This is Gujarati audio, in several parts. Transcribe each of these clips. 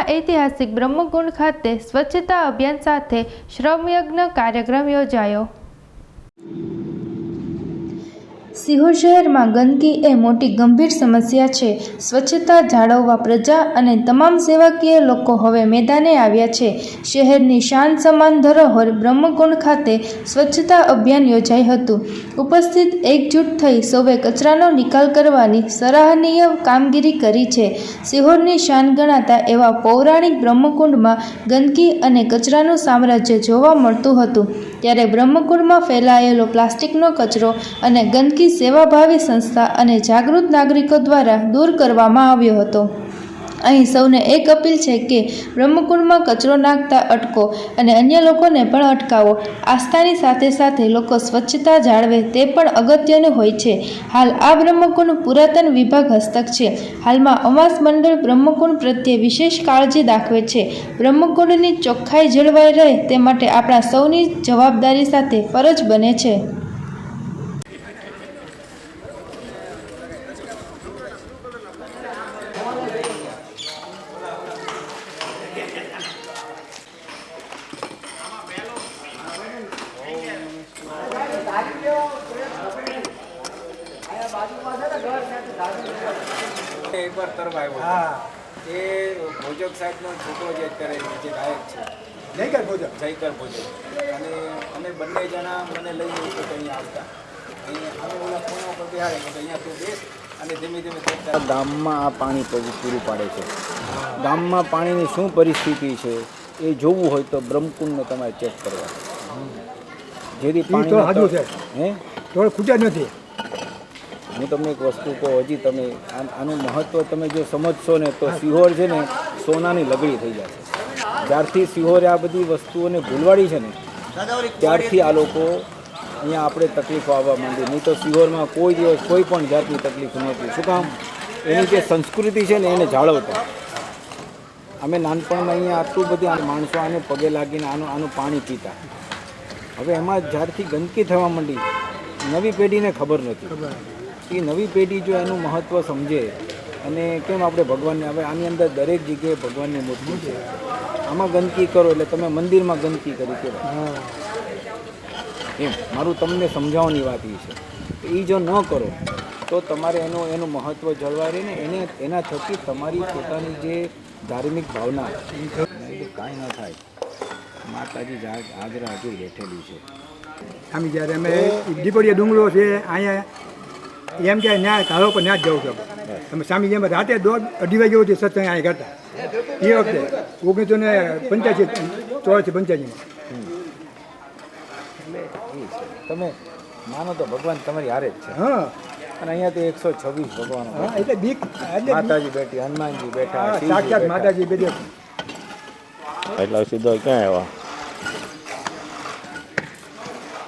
શહેરના ઐતિહાસિક બ્રહ્મકુંડ ખાતે સ્વચ્છતા અભિયાન સાથે શ્રમયજ્ઞ કાર્યક્રમ યોજાયો. સિહોર શહેરમાં ગંદકી એ મોટી ગંભીર સમસ્યા છે. સ્વચ્છતા જાળવવા પ્રજા અને તમામ સેવાકીય લોકો હવે મેદાને આવ્યા છે. શહેરની શાન સમાન ધરોહર બ્રહ્મકુંડ ખાતે સ્વચ્છતા અભિયાન યોજાઈ હતું. ઉપસ્થિત એકજૂટ થઈ સૌએ કચરાનો નિકાલ કરવાની સરાહનીય કામગીરી કરી છે. સિહોરની શાન ગણાતા એવા પૌરાણિક બ્રહ્મકુંડમાં ગંદકી અને કચરાનું સામ્રાજ્ય જોવા મળતું હતું. ત્યારે બ્રહ્મકુંડમાં ફેલાયેલો પ્લાસ્ટિકનો કચરો અને ગંદકી સેવાભાવી સંસ્થા અને જાગૃત નાગરિકો દ્વારા દૂર કરવામાં આવ્યો હતો. અહીં સૌને એક અપીલ છે કે બ્રહ્મકુંડમાં કચરો નાખતા અટકો અને અન્ય લોકોને પણ અટકાવો. આસ્થાની સાથે સાથે લોકો સ્વચ્છતા જાળવે તે પણ અગત્યનું હોય છે. હાલ આ બ્રહ્મકુંડ પુરાતન વિભાગ હસ્તક છે. હાલમાં અમાસ મંડળ બ્રહ્મકુંડ પ્રત્યે વિશેષ કાળજી દાખવે છે. બ્રહ્મકુંડની ચોખ્ખાઈ જળવાઈ રહે તે માટે આપણા સૌની જવાબદારી સાથે ફરજ બને છે. એકવાર તરફ આવ્યો એ ભોજક સાહેબનો છોકરો જે અત્યારે જે ગાયક છે. જયકર ભોજક? જયકર ભોજક. અને અમે બંને જણા મને લઈ એક તો અહીંયા આવતા. અહીંયા અમે ઓલા બિહાડે કે અહીંયા તું બેસ અને ધીમે ધીમે કરતા ગામમાં આ પાણી પૂરું પૂરું પાડે છે. ગામમાં પાણીની શું પરિસ્થિતિ છે એ જોવું હોય તો બ્રહ્મકુંડને તમારે ચેક કરવા. જેથી પાણી તો સાચું છે. હે? થોડું ખૂટ્યા નથી. હું તમને એક વસ્તુ કહું હજી તમે આનું મહત્ત્વ તમે જો સમજશો ને તો સિહોર છે ને સોનાની લગડી થઈ જશે જ્યારથી સિહોરે આ બધી વસ્તુઓને ભૂલવાડી છે ને ત્યારથી આ લોકો અહીંયા આપણે તકલીફો આવવા માંડી. નહીં તો સિહોરમાં કોઈ દિવસ કોઈ પણ જાતની તકલીફ નહોતી શું કામ? એની જે સંસ્કૃતિ છે ને એને જાળવતા. અમે નાનપણમાં અહીંયા આટલું બધું આ માણસો આને પગે લાગીને આનું આનું પાણી પીતા. હવે એમાં જ્યારથી ગંદકી થવા માંડી નવી પેઢીને ખબર નથી. એ નવી પેઢી જો એનું મહત્ત્વ સમજે અને કેમ આપણે ભગવાનને હવે આની અંદર દરેક જગ્યાએ ભગવાનની મૂર્તિ છે. આમાં ગંદકી કરો એટલે તમે મંદિરમાં ગંદકી કરી કહેવાય. એમ મારું તમને સમજાવવાની વાત એ છે. એ જો ન કરો તો તમારે એનું એનું મહત્ત્વ જળવાય રહે ને એને એના થકી તમારી પોતાની જે ધાર્મિક ભાવના કાંઈ ન થાય. માતાજી જ હાજ- હજુ બેઠેલી છે. આમ જ્યારે અમે દીપડીયા ડુંગરો છે અહીંયા એમ કે ન્યાય કાળો પર ન્યા જ જવું છે અમે સ્વામી જેમ રાતે દોઢ અઢી વાગે સુધી સત્સંગ અહીંયા કરતા. એ વખતે ઓગણીસો ને પંચ્યાસી ચોરાસી પંચ્યાસીમાં. તમે માનો તો ભગવાન તમારી હારે જ છે. હા. અને અહીંયા તો એકસો છવ્વીસ ભગવાનો હા એટલે બીક માતાજી બેઠી હનુમાનજી બેઠા સાક્ષાત માતાજી બે એટલે સીધો ક્યાં આવ્યા?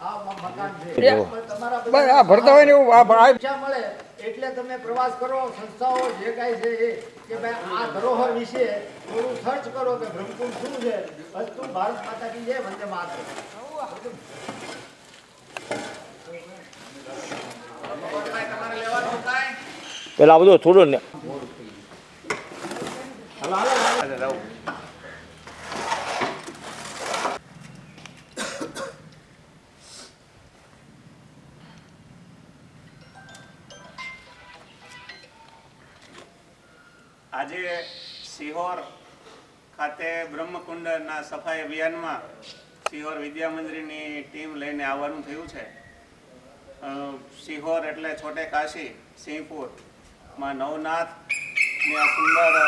આ ભરતા હોય ને એવું આ આ મળે. એટલે તમે પ્રવાસ કરો સંસ્થાઓ જે કાંઈ છે એ કે ભાઈ આ ધરોહર વિશે થોડું સર્ચ કરો કે બ્રહ્મકુંડ શું છે. અસ્તુ ભારત માતા કી જય વંદે માતરમ. પેલા બધું થોડું ને. આજે સિહોર ખાતે બ્રહ્મકુંડના સફાઈ અભિયાનમાં સિહોર વિદ્યા મંદિરની ટીમ લઈને આવવાનું થયું છે. સિહોર એટલે છોટે કાશી સિંહપુરમાં નવનાથની આ સુંદર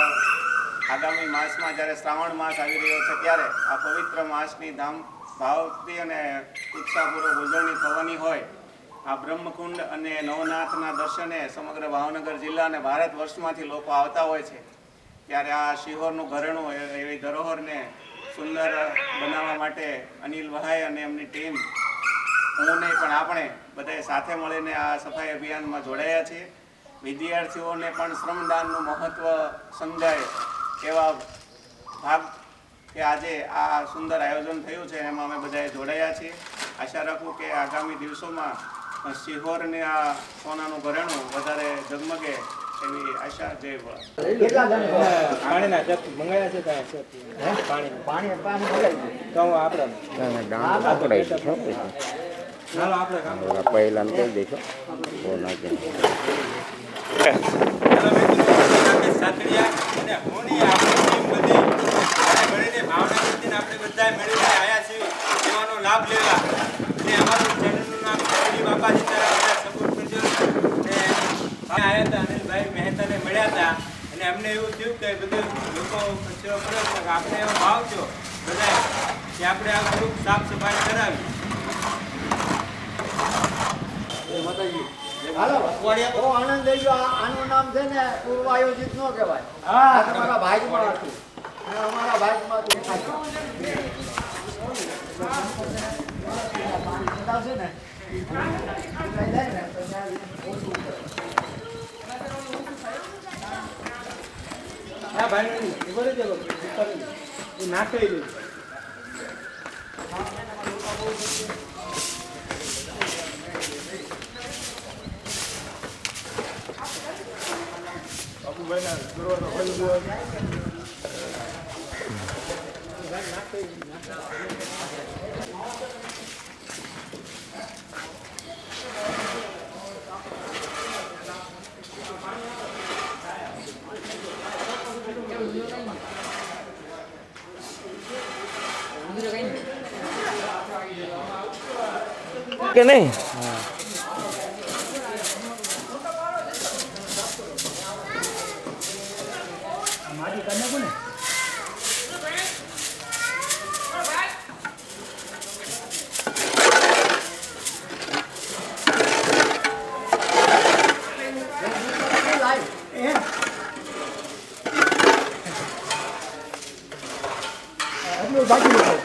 આગામી માસમાં જ્યારે શ્રાવણ માસ આવી રહ્યો છે ત્યારે આ પવિત્ર માસની ધામ ભાવથી અને ઉત્સાહપૂર્વક ઉજવણી થવાની હોય આ બ્રહ્મકુંડ અને નવનાથના દર્શને સમગ્ર ભાવનગર જિલ્લા અને ભારત વર્ષમાંથી લોકો આવતા હોય છે. ત્યારે આ શિહોરનું ઘરેણું એવી ધરોહરને સુંદર બનાવવા માટે અનિલ વહાઈ અને એમની ટીમ, હું પણ આપણે બધાએ સાથે મળીને આ સફાઈ અભિયાનમાં જોડાયા છીએ. વિદ્યાર્થીઓને પણ શ્રમદાનનું મહત્ત્વ સમજાય એવા ભાગ કે આજે આ સુંદર આયોજન થયું છે, એમાં અમે બધાએ જોડાયા છીએ. આશા રાખું કે આગામી દિવસોમાં સિહોરની આ સોનાનું ઘરેણું વધારે ઝગમગે એવી આશા જય પાણીના જગ મંગાવ્યા છે પાણી પાણી પાણી તો આપણે ચાલો આપણે પહેલા કહી દઈશું સાતડિયા અને હોની આપણી ટીમ બધી અને મળીને ભાવનગરથી આપણે બધા મળીને આવ્યા છીએ એવાનો લાભ લેવા અને અમારું ચેનલનું નામ સાતડી બાપા સીતારામ બધા સપોર્ટ કરજો અને આવ્યા હતા અનિલભાઈ મહેતાને મળ્યા હતા અને અમને એવું થયું કે બધું લોકો કચરો કર્યો છે આપણે એવો ભાવ છો બધા કે આપણે આ ગ્રુપ સાફ સફાઈ કરાવી. હાલો. બહુ આનંદ થઈ ગયો આ- આનું નામ છે ને પૂર્વ આયોજિત ન કહેવાય. હા. તમારા ભાગમાં હતું. અને અમારા ભાગમાં ને? લઈ જાય ને તો ત્યાં ઓછું કરે. હા ભાઈ ખબર જ એ નાખે કે નહીં એટલું બાકી હતું.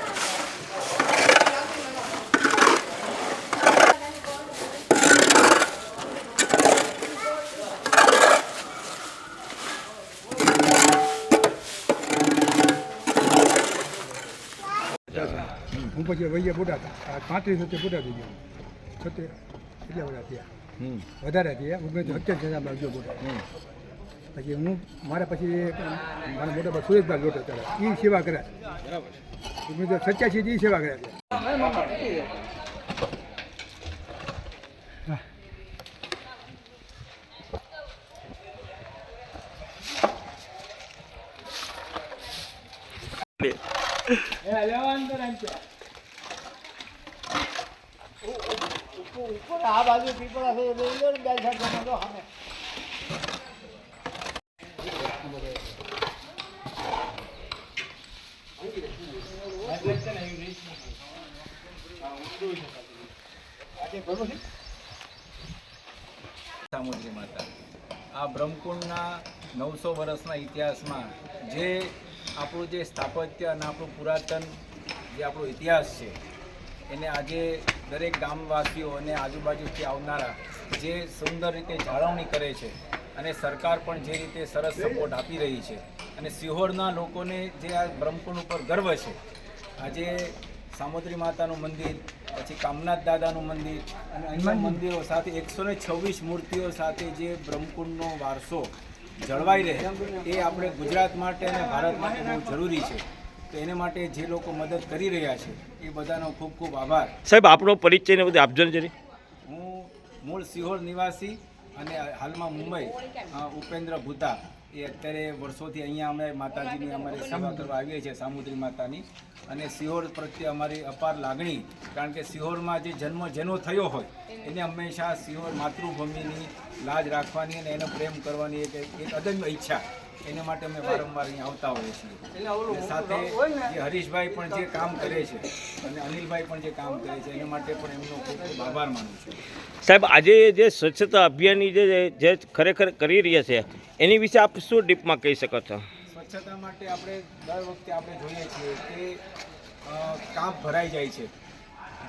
હું પછી વૈયા બોટા હતા. પાંત્રીસ વચ્ચે બોટા થઈ ગયા. છતે કેટલા બધા થયા. વધારે થયા. ઓગણીસો અત્યાર જણા ગયો બોટા પછી હું મારા પછી મારા મોટા ભાઈ સુરેશભાઈ લોટો ચડે એ સેવા કર્યા. ઓગણીસો તો સચ્ચાસી એ સેવા કરે છે ઉપર આ બાજુ પીપળા સામુદ્રી માતા. આ બ્રહ્મકુંડના નવસો વર્ષના ઇતિહાસમાં જે આપણું જે સ્થાપત્ય અને આપણું પુરાતન જે આપણો ઇતિહાસ છે એને આજે દરેક ગામવાસીઓ અને આજુબાજુથી આવનારા જે સુંદર રીતે જાળવણી કરે છે અને સરકાર પણ જે રીતે સરસ સપોર્ટ આપી રહી છે અને સિહોરના લોકોને જે આ બ્રહ્મકુંડ ઉપર ગર્વ છે. આજે સામુદ્રી માતાનું મંદિર પછી કામનાથ દાદાનું મંદિર અને અન્ય મંદિરો સાથે એકસો ને છવ્વીસ મૂર્તિઓ સાથે જે બ્રહ્મકુંડનો વારસો જળવાઈ રહે એ આપણે ગુજરાત માટે અને ભારત માટે બહુ જરૂરી છે. તો એને માટે જે લોકો મદદ કરી રહ્યા છે એ બધાનો ખૂબ ખૂબ આભાર. સાહેબ આપણો પરિચય ને બધું આપજો ને જરી. હું મૂળ સિહોર નિવાસી અને હાલમાં મુંબઈ ઉપેન્દ્ર ભૂતા. એ અત્યારે વર્ષોથી અહીંયા અમે માતાજીની અમારે સેવા કરવા આવીએ છીએ સામુદ્રી માતાની. અને સિહોર પ્રત્યે અમારી અપાર લાગણી કારણ કે સિહોરમાં જે જન્મ જેનો થયો હોય એને હંમેશા સિહોર માતૃભૂમિની લાજ રાખવાની અને એનો પ્રેમ કરવાની એક એક અદમ્ય ઈચ્છા. એને માટે અમે વારંવાર અહીંયા આવતા હોઈએ છીએ. સાથે જે હરીશભાઈ પણ જે કામ કરે છે અને અનિલભાઈ પણ જે કામ કરે છે એના માટે પણ એમનો ખૂબ ખૂબ આભાર માનું છું. સાહેબ આજે જે સ્વચ્છતા અભિયાનની જે જે ખરેખર કરી રહ્યા છે એની વિશે આપ શું ડીપમાં કહી શકો છો? સ્વચ્છતા માટે આપણે દર વખતે આપણે જોઈએ છીએ કે કામ ભરાઈ જાય છે.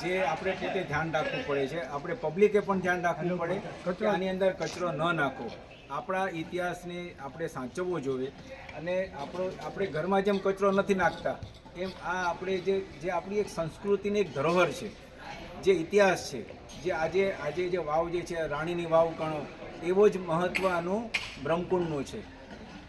જે આપણે પોતે ધ્યાન રાખવું પડે છે. આપણે પબ્લિકે પણ ધ્યાન રાખવું પડે કે આની અંદર કચરો ન નાખો. આપણા ઇતિહાસને આપણે સાચવવો જોઈએ અને આપણો આપણે ઘરમાં જેમ કચરો નથી નાખતા એમ આ આપણે જે જે આપણી એક સંસ્કૃતિની એક ધરોહર છે જે ઇતિહાસ છે જે આજે આજે જે વાવ જે છે રાણીની વાવ કણો એવો જ મહત્ત્વનું બ્રહ્મકુંડનું છે.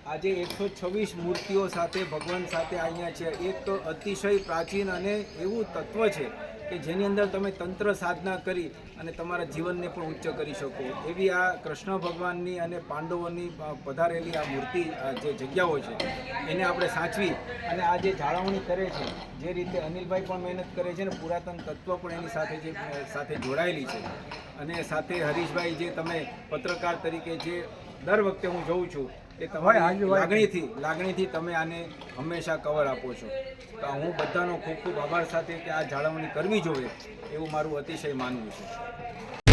આજે એકસો છવ્વીસ મૂર્તિઓ સાથે ભગવાન સાથે અહીંયા છે. એક તો અતિશય પ્રાચીન અને એવું તત્વ છે કે જેની અંદર તમે તંત્ર સાધના કરી અને તમારા જીવનને પણ ઉચ્ચ કરી શકો. એવી આ કૃષ્ણ ભગવાનની અને પાંડવોની પધારેલી આ મૂર્તિ જે જગ્યાઓ છે, એને આપણે સાચવી અને આ જે જાળવણી કરે છે, જે રીતે અનિલભાઈ પણ મહેનત કરે છે ને પુરાતન તત્વ પણ એની સાથે જે સાથે જોડાયેલી છે. અને સાથે હરીશભાઈ જે તમે પત્રકાર તરીકે જે દર વખતે હું જોઉં છું એ તમારી લાગણીથી લાગણીથી તમે આને હંમેશા કવર આપો છો. તો હું બધાનો ખૂબ ખૂબ આભાર સાથે કે આ જાળવણી કરવી જોઈએ એવું મારું અતિશય માનવું છે.